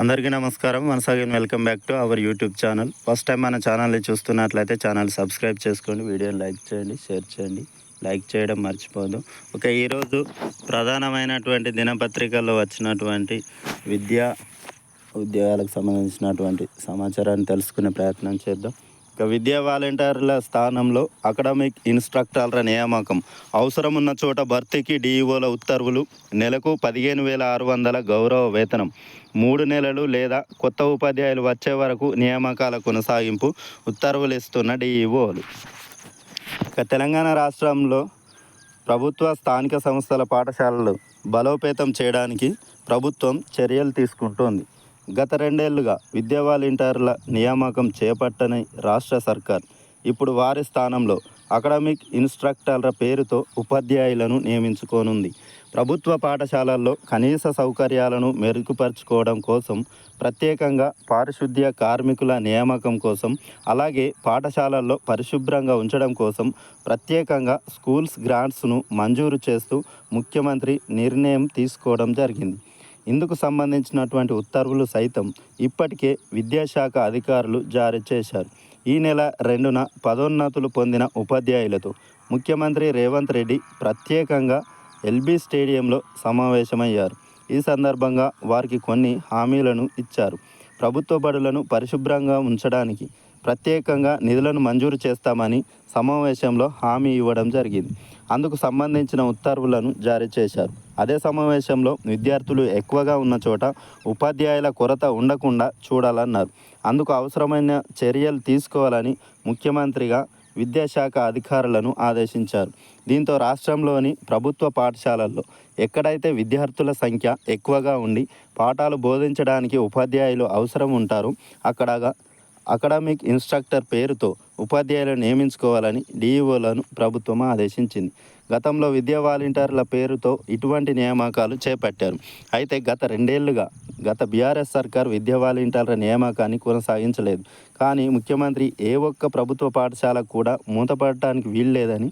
అందరికీ నమస్కారం. Once again welcome back to our YouTube channel. First time మన ఛానల్ని చూస్తున్నట్లయితే ఛానల్ సబ్స్క్రైబ్ చేసుకోండి వీడియోని లైక్ చేయండి షేర్ చేయండి లైక్ చేయడం మర్చిపోదు ఓకే ఈరోజు ప్రధానమైనటువంటి దినపత్రికల్లో వచ్చినటువంటి విద్యా ఉద్యోగాలకు సంబంధించినటువంటి సమాచారాన్ని తెలుసుకునే ప్రయత్నం చేద్దాం. ఇక విద్యా వాలంటీర్ల స్థానంలో అకాడమిక్ ఇన్స్ట్రక్టర్ల నియామకం. అవసరం ఉన్న చోట భర్తీకి డీఈఓల ఉత్తర్వులు. నెలకు పదిహేను వేల ఆరు వందల గౌరవ వేతనం. మూడు నెలలు లేదా కొత్త ఉపాధ్యాయులు వచ్చే వరకు నియామకాల కొనసాగింపు ఉత్తర్వులు ఇస్తున్న డిఈఓలు. ఇక తెలంగాణ రాష్ట్రంలో ప్రభుత్వ స్థానిక సంస్థల పాఠశాలలు బలోపేతం చేయడానికి ప్రభుత్వం చర్యలు తీసుకుంటోంది. గత రెండేళ్ళుగా విద్యా వాలంటీర్ల నియామకం చేపట్టని రాష్ట్ర సర్కార్ ఇప్పుడు వారి స్థానంలో అకాడమిక్ ఇన్స్ట్రక్టర్ల పేరుతో ఉపాధ్యాయులను నియమించుకోనుంది. ప్రభుత్వ పాఠశాలల్లో కనీస సౌకర్యాలను మెరుగుపరుచుకోవడం కోసం ప్రత్యేకంగా పారిశుద్ధ్య కార్మికుల నియామకం కోసం అలాగే పాఠశాలల్లో పరిశుభ్రంగా ఉంచడం కోసం ప్రత్యేకంగా స్కూల్స్ గ్రాంట్స్ను మంజూరు చేస్తూ ముఖ్యమంత్రి నిర్ణయం తీసుకోవడం జరిగింది. ఇందుకు సంబంధించినటువంటి ఉత్తర్వులు సైతం ఇప్పటికే విద్యాశాఖ అధికారులు జారీ చేశారు. ఈ నెల రెండున పదోన్నతులు పొందిన ఉపాధ్యాయులతో ముఖ్యమంత్రి రేవంత్ రెడ్డి ప్రత్యేకంగా ఎల్బీ స్టేడియంలో సమావేశమయ్యారు. ఈ సందర్భంగా వారికి కొన్ని హామీలను ఇచ్చారు. ప్రభుత్వ బడులను పరిశుభ్రంగా ఉంచడానికి ప్రత్యేకంగా నిధులను మంజూరు చేస్తామని సమావేశంలో హామీ ఇవ్వడం జరిగింది. అందుకు సంబంధించిన ఉత్తర్వులను జారీ చేశారు. అదే సమావేశంలో విద్యార్థులు ఎక్కువగా ఉన్న చోట ఉపాధ్యాయుల కొరత ఉండకుండా చూడాలన్నారు. అందుకు అవసరమైన చర్యలు తీసుకోవాలని ముఖ్యమంత్రిగా విద్యాశాఖ అధికారులను ఆదేశించారు. దీంతో రాష్ట్రంలోని ప్రభుత్వ పాఠశాలల్లో ఎక్కడైతే విద్యార్థుల సంఖ్య ఎక్కువగా ఉండి పాఠాలు బోధించడానికి ఉపాధ్యాయులు అవసరం ఉంటారో అక్కడ అకాడమిక్ ఇన్స్ట్రక్టర్ పేరుతో ఉపాధ్యాయులను నియమించుకోవాలని డీఈఓలను ప్రభుత్వం ఆదేశించింది. గతంలో విద్యా వాలంటీర్ల పేరుతో ఇటువంటి నియామకాలు చేపట్టారు. అయితే గత రెండేళ్ళుగా గత బీఆర్ఎస్ సర్కార్ విద్యా వాలంటీర్ల నియామకాన్ని కొనసాగించలేదు. కానీ ముఖ్యమంత్రి ఏ ఒక్క ప్రభుత్వ పాఠశాల కూడా మూతపడటానికి వీల్లేదని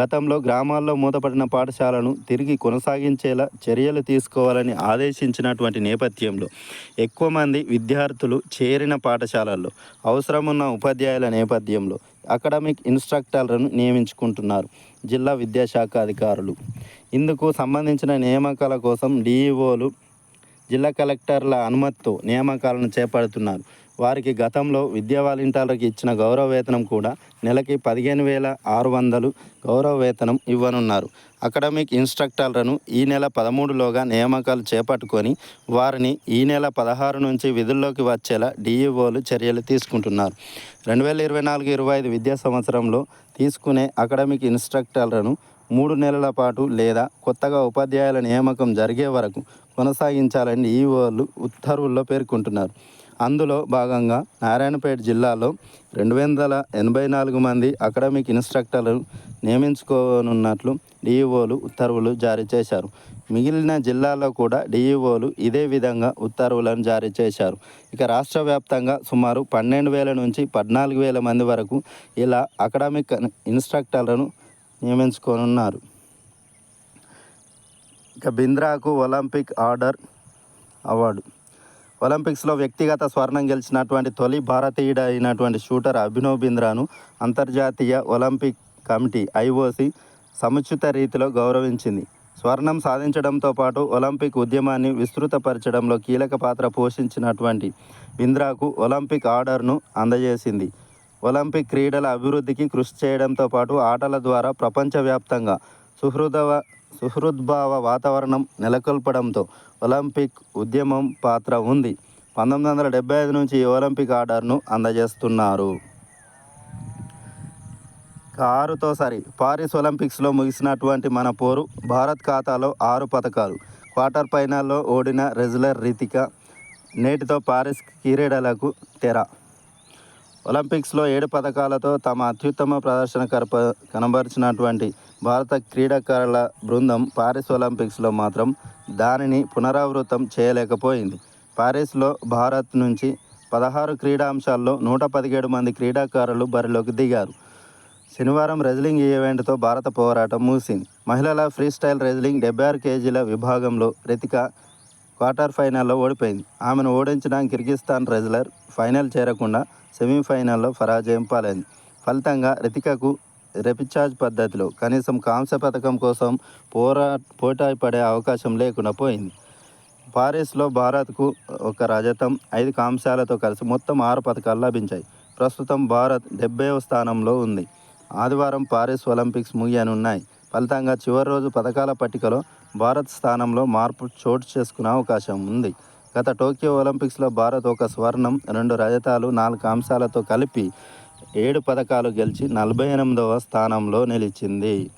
గతంలో గ్రామాల్లో మూతపడిన పాఠశాలను తిరిగి కొనసాగించేలా చర్యలు తీసుకోవాలని ఆదేశించినటువంటి నేపథ్యంలో ఎక్కువ మంది విద్యార్థులు చేరిన పాఠశాలల్లో అవసరమున్న ఉపాధ్యాయుల నేపథ్యంలో అకాడమిక్ ఇన్స్ట్రక్టర్లను నియమించుకుంటున్నారు జిల్లా విద్యాశాఖ అధికారులు. ఇందుకు సంబంధించిన నియామకాల కోసం డిఈఓలు జిల్లా కలెక్టర్ల అనుమతితో నియామకాలను చేపడుతున్నారు. వారికి గతంలో విద్యా వాలంటీర్లకు ఇచ్చిన గౌరవ వేతనం కూడా నెలకి పదిహేను వేల ఆరు వందలు గౌరవ వేతనం ఇవ్వనున్నారు. అకాడమిక్ ఇన్స్ట్రక్టర్లను ఈ నెల పదమూడులోగా నియామకాలు చేపట్టుకొని వారిని ఈ నెల పదహారు నుంచి విధుల్లోకి వచ్చేలా డిఈఓలు చర్యలు తీసుకుంటున్నారు. రెండు వేల ఇరవై నాలుగు ఇరవై ఐదు విద్యా సంవత్సరంలో తీసుకునే అకాడమిక్ ఇన్స్ట్రక్టర్లను మూడు నెలల పాటు లేదా కొత్తగా ఉపాధ్యాయుల నియామకం జరిగే వరకు కొనసాగించాలని ఈఓలు ఉత్తర్వుల్లో పేర్కొంటున్నారు. అందులో భాగంగా నారాయణపేట జిల్లాలో రెండు వందల ఎనభై నాలుగు మంది అకాడమిక్ ఇన్స్ట్రక్టర్లు నియమించుకోనున్నట్లు డిఈఓలు ఉత్తర్వులు జారీ చేశారు. మిగిలిన జిల్లాల్లో కూడా డిఈఓలు ఇదే విధంగా ఉత్తర్వులను జారీ చేశారు. ఇక రాష్ట్ర వ్యాప్తంగా సుమారు పన్నెండు వేల నుంచి పద్నాలుగు వేల మంది వరకు ఇలా అకాడమిక్ ఇన్స్ట్రక్టర్లను నియమించుకోనున్నారు. ఇక బింద్రాకు ఒలింపిక్ ఆర్డర్ అవార్డు ఒలింపిక్స్లో వ్యక్తిగత స్వర్ణం గెలిచినటువంటి తొలి భారతీయుడైనటువంటి అయినటువంటి షూటర్ అభినవ్ బింద్రాను అంతర్జాతీయ ఒలింపిక్ కమిటీ ఐఓసి సముచిత రీతిలో గౌరవించింది. స్వర్ణం సాధించడంతో పాటు ఒలింపిక్ ఉద్యమాన్ని విస్తృతపరచడంలో కీలక పాత్ర పోషించినటువంటి బింద్రాకు ఒలింపిక్ ఆర్డర్ను అందజేసింది. ఒలింపిక్ క్రీడల అభివృద్ధికి కృషి చేయడంతో పాటు ఆటల ద్వారా ప్రపంచవ్యాప్తంగా సుహృదవ సుహృద్భావ వాతావరణం నెలకొల్పడంతో ఒలింపిక్ ఉద్యమం పాత్ర ఉంది. పంతొమ్మిది వందల డెబ్బై ఐదు నుంచి ఈ ఒలింపిక్ ఆర్డర్ను అందజేస్తున్నారు. ఆరుతో సరి పారిస్ ఒలింపిక్స్లో ముగిసినటువంటి మన పోరు భారత్ ఖాతాలో ఆరు పథకాలు క్వార్టర్ ఫైనల్లో ఓడిన రెజ్లర్ రీతిక నేటితో పారిస్ క్రీడలకు తెర. ఒలింపిక్స్లో ఏడు పథకాలతో తమ అత్యుత్తమ ప్రదర్శన కనప కనబరిచినటువంటి భారత క్రీడాకారుల బృందం పారిస్ ఒలింపిక్స్లో మాత్రం దానిని పునరావృతం చేయలేకపోయింది. పారిస్లో భారత్ నుంచి పదహారు క్రీడాంశాల్లో నూట పదిహేడు మంది క్రీడాకారులు బరిలోకి దిగారు. శనివారం రెజ్లింగ్ ఈవెంట్తో భారత పోరాటం ముగిసింది. మహిళల ఫ్రీ స్టైల్ రెజ్లింగ్ డెబ్బై ఆరు కేజీల విభాగంలో రితిక క్వార్టర్ ఫైనల్లో ఓడిపోయింది. ఆమెను ఓడించిన కిర్గిస్తాన్ రెజ్లర్ ఫైనల్ చేరకుండా సెమీఫైనల్లో పరాజయం పాలైంది. ఫలితంగా రితికకు రెపిచార్జ్ పద్ధతిలో కనీసం కాంస్య పథకం కోసం పోరా పోటాయి పడే అవకాశం లేకుండా పోయింది. పారిస్లో భారత్కు ఒక రజతం ఐదు కాంశాలతో కలిసి మొత్తం ఆరు పథకాలు లభించాయి. ప్రస్తుతం భారత్ డెబ్బైవ స్థానంలో ఉంది. ఆదివారం పారిస్ ఒలింపిక్స్ ముగియనున్నాయి. ఫలితంగా చివరి రోజు పథకాల పట్టికలో భారత్ స్థానంలో మార్పు చోటు చేసుకునే అవకాశం ఉంది. గత టోక్యో ఒలింపిక్స్లో భారత్ ఒక స్వర్ణం రెండు రజతాలు నాలుగు అంశాలతో కలిపి ఏడు పథకాలు గెలిచి నలభై ఎనిమిదవ స్థానంలో నిలిచింది.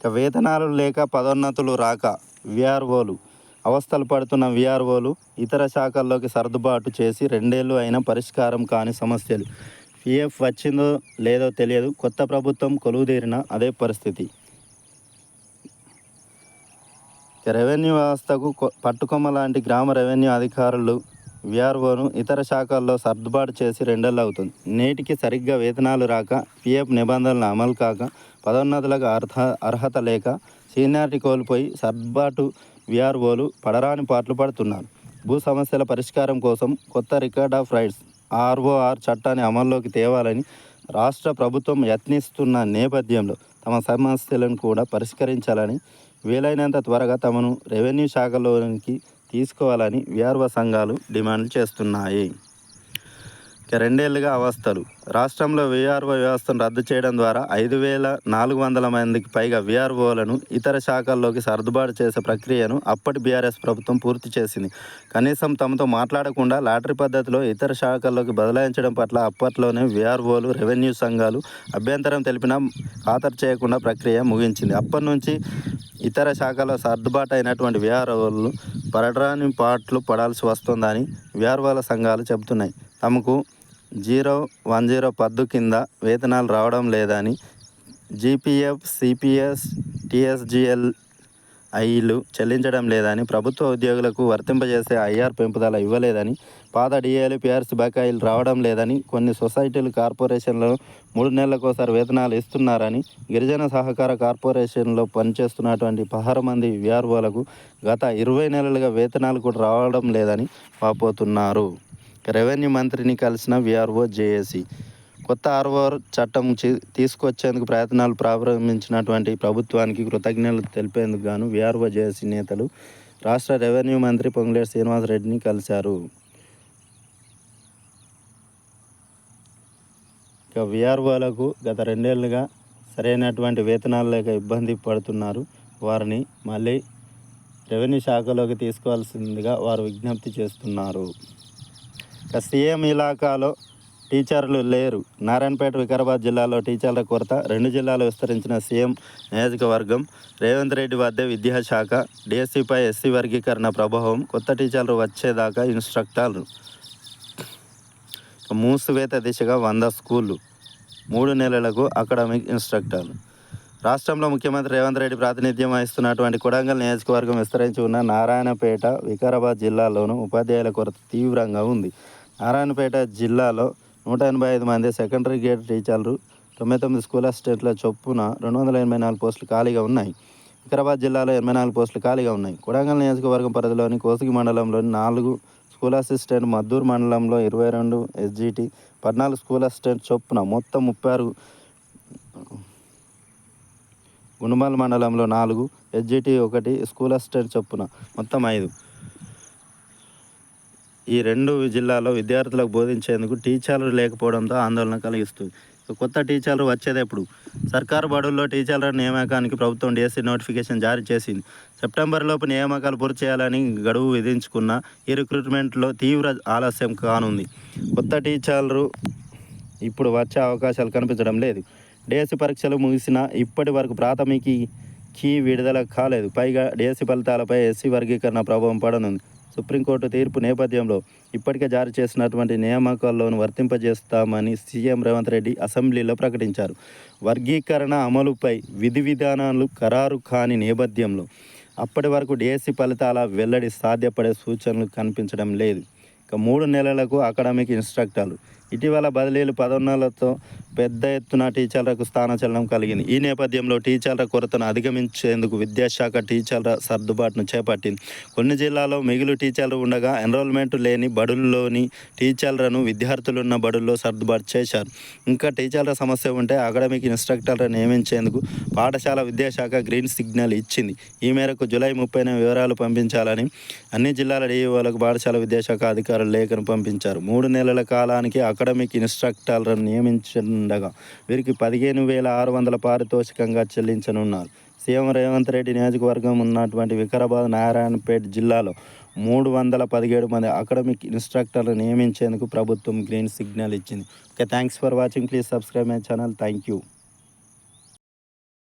ఇక వేతనాలు లేక పదోన్నతులు రాక విఆర్ఓలు అవస్థలు పడుతున్న విఆర్ఓలు ఇతర శాఖల్లోకి సర్దుబాటు చేసి రెండేళ్ళు అయినా పరిష్కారం కాని సమస్యలు. పిఎఫ్ వచ్చిందో లేదో తెలియదు. కొత్త ప్రభుత్వం కొలువుదీరిన అదే పరిస్థితి. రెవెన్యూ వ్యవస్థకు కొ- పట్టుకొమ్మ లాంటి గ్రామ రెవెన్యూ అధికారులు విఆర్ఓను ఇతర శాఖల్లో సర్దుబాటు చేసి రెండేళ్ళు అవుతుంది. నేటికి సరిగ్గా వేతనాలు రాక పిఎఫ్ నిబంధనలు అమలు కాక పదోన్నతులకు అర్హ అర్హత లేక సీనియారిటీ కోల్పోయి సర్దుబాటు విఆర్ఓలు పడరాని పాటలు పడుతున్నారు. భూ సమస్యల పరిష్కారం కోసం కొత్త రికార్డ్ ఆఫ్ రైట్స్ ఆర్ఓఆర్ చట్టాన్ని అమల్లోకి తేవాలని రాష్ట్ర ప్రభుత్వం యత్నిస్తున్న నేపథ్యంలో తమ సమస్యలను కూడా పరిష్కరించాలని వీలైనంత త్వరగా తమను రెవెన్యూ శాఖలోనికి తీసుకోవాలని వ్యార్వ సంఘాలు డిమాండ్ చేస్తున్నాయి. రెండేళ్ళుగా అవస్థలు. రాష్ట్రంలో విఆర్ఓ వ్యవస్థను రద్దు చేయడం ద్వారా ఐదు వేల నాలుగు వందల మందికి పైగా విఆర్ఓలను ఇతర శాఖల్లోకి సర్దుబాటు చేసే ప్రక్రియను అప్పటి బీఆర్ఎస్ ప్రభుత్వం పూర్తి చేసింది. కనీసం తమతో మాట్లాడకుండా లాటరీ పద్ధతిలో ఇతర శాఖల్లోకి బదలాయించడం పట్ల అప్పట్లోనే విఆర్ఓలు రెవెన్యూ సంఘాలు అభ్యంతరం తెలిపినా ఖాతరు చేయకుండా ప్రక్రియ ముగించింది. అప్పటి నుంచి ఇతర శాఖలో సర్దుబాటు అయినటువంటి విఆర్ఓలు పడరాని పాటలు పడాల్సి వస్తుందని విఆర్ఓల సంఘాలు చెబుతున్నాయి. తమకు జీరో వన్ జీరో పద్దు కింద వేతనాలు రావడం లేదని జీపీఎఫ్ సిపిఎస్ టిఎస్జిఎల్ ఐలు చెల్లించడం లేదని ప్రభుత్వ ఉద్యోగులకు వర్తింపజేసే ఐఆర్ పెంపుదల ఇవ్వలేదని పాత డిఏలు పిఆర్సీ బకాయిలు రావడం లేదని కొన్ని సొసైటీలు కార్పొరేషన్లో మూడు నెలలకోసారి వేతనాలు ఇస్తున్నారని గిరిజన సహకార కార్పొరేషన్లో పనిచేస్తున్నటువంటి పదహారు మంది విఆర్ఓలకు గత ఇరవై నెలలుగా వేతనాలు కూడా రావడం లేదని వాపోతున్నారు. రెవెన్యూ మంత్రిని కలిసిన విఆర్ఓ జేఏసీ. కొత్త ఆర్ఓఆర్ చట్టం తీసుకొచ్చేందుకు ప్రయత్నాలు ప్రారంభించినటువంటి ప్రభుత్వానికి కృతజ్ఞతలు తెలిపేందుకు గాను విఆర్ఓ జేఏసీ నేతలు రాష్ట్ర రెవెన్యూ మంత్రి పొంగులేటి శ్రీనివాసరెడ్డిని కలిశారు. ఇక విఆర్ఓలకు గత రెండేళ్ళుగా సరైనటువంటి వేతనాలు లేక ఇబ్బంది పడుతున్నారు. వారిని మళ్ళీ రెవెన్యూ శాఖలోకి తీసుకోవాల్సిందిగా వారు విజ్ఞప్తి చేస్తున్నారు. ఇక సీఎం ఇలాకాలో టీచర్లు లేరు. నారాయణపేట వికారాబాద్ జిల్లాలో టీచర్ల కొరత రెండు జిల్లాలు విస్తరించిన సీఎం నియోజకవర్గం రేవంత్ రెడ్డి వద్దే విద్యాశాఖ డిఎస్సిపై ఎస్సీ వర్గీకరణ ప్రభావం కొత్త టీచర్లు వచ్చేదాకా ఇన్స్ట్రక్టర్లు. మూసివేత దిశగా వంద స్కూళ్ళు మూడు నెలలకు అకాడమిక్ ఇన్స్ట్రక్టర్లు. రాష్ట్రంలో ముఖ్యమంత్రి రేవంత్ రెడ్డి ప్రాతినిధ్యం వహిస్తున్నటువంటి కొడంగల్ నియోజకవర్గం విస్తరించి ఉన్న నారాయణపేట వికారాబాద్ జిల్లాలోనూ ఉపాధ్యాయుల కొరత తీవ్రంగా ఉంది. నారాయణపేట జిల్లాలో నూట ఎనభై ఐదు మంది సెకండరీ గ్రేడ్ టీచర్లు తొంభై తొమ్మిది స్కూల్ అసిస్టెంట్ల చొప్పున రెండు వందల ఎనభై నాలుగు పోస్టులు ఖాళీగా ఉన్నాయి. వికారాబాద్ జిల్లాలో ఎనభై నాలుగు పోస్టులు ఖాళీగా ఉన్నాయి. కొడంగల్ నియోజకవర్గం పరిధిలోని కోసిగి మండలంలోని నాలుగు స్కూల్ అసిస్టెంట్ మద్దూరు మండలంలో ఇరవై రెండు ఎస్జిటి పద్నాలుగు స్కూల్ అసిస్టెంట్ చొప్పున మొత్తం ముప్పై ఆరు గుణమల్ మండలంలో నాలుగు ఎస్జిటి ఒకటి స్కూల్ అసిస్టెంట్ చొప్పున మొత్తం ఐదు. ఈ రెండు జిల్లాలో విద్యార్థులకు బోధించేందుకు టీచర్లు లేకపోవడంతో ఆందోళన కలిగిస్తుంది. కొత్త టీచర్లు వచ్చేది ఎప్పుడు సర్కారు బడుల్లో టీచర్ల నియామకానికి ప్రభుత్వం డిఎస్సి నోటిఫికేషన్ జారీ చేసింది. సెప్టెంబర్ లోపు నియామకాలు పూర్తి చేయాలని గడువు విధించుకున్న ఈ రిక్రూట్మెంట్లో తీవ్ర ఆలస్యం కానుంది. కొత్త టీచర్లు ఇప్పుడు వచ్చే అవకాశాలు కనిపించడం లేదు. డిఎస్సి పరీక్షలు ముగిసిన ఇప్పటి వరకు ప్రాథమిక కీ విడుదల కాలేదు. పైగా డిఎస్సి ఫలితాలపై ఎస్సీ వర్గీకరణ ప్రభావం పడనుంది. సుప్రీంకోర్టు తీర్పు నేపథ్యంలో ఇప్పటికే జారీ చేసినటువంటి నియామకాల్లోను వర్తింపజేస్తామని సీఎం రేవంత్ రెడ్డి అసెంబ్లీలో ప్రకటించారు. వర్గీకరణ అమలుపై విధి విధానాలు ఖరారు కాని నేపథ్యంలో అప్పటి వరకు డిఎస్సి ఫలితాల వెల్లడి సాధ్యపడే సూచనలు కనిపించడం లేదు. ఇక మూడు నెలలకు అకాడమిక్ ఇన్స్ట్రక్టర్లు ఇటీవల బదిలీలు పదోన్నతులతో పెద్ద ఎత్తున టీచర్లకు స్థానచలనం కలిగింది. ఈ నేపథ్యంలో టీచర్ల కొరతను అధిగమించేందుకు విద్యాశాఖ టీచర్ల సర్దుబాటును చేపట్టింది. కొన్ని జిల్లాల్లో మిగులు టీచర్లు ఉండగా ఎన్రోల్మెంట్ లేని బడుల్లోని టీచర్లను విద్యార్థులున్న బడుల్లో సర్దుబాటు చేశారు. ఇంకా టీచర్ల సమస్య ఉంటే అకాడమిక్ ఇన్స్ట్రక్టర్లను నియమించేందుకు పాఠశాల విద్యాశాఖ గ్రీన్ సిగ్నల్ ఇచ్చింది. ఈ మేరకు జూలై ముప్పైన వివరాలు పంపించాలని అన్ని జిల్లాల డిఈఓలకు పాఠశాల విద్యాశాఖ అధికారులు లేఖను పంపించారు. మూడు నెలల కాలానికి అకాడమిక్ ఇన్స్ట్రక్టర్లను నియమించగా వీరికి పదిహేను వేల ఆరు వందల పారితోషికంగా చెల్లించనున్నారు. సీఎం రేవంత్ రెడ్డి నియోజకవర్గం ఉన్నటువంటి వికారాబాద్ నారాయణపేట జిల్లాలో మూడు వందల పదిహేడు మంది అకాడమిక్ ఇన్స్ట్రక్టర్లు నియమించేందుకు ప్రభుత్వం గ్రీన్ సిగ్నల్ ఇచ్చింది. Okay thanks for watching. Please subscribe my channel. Thank you.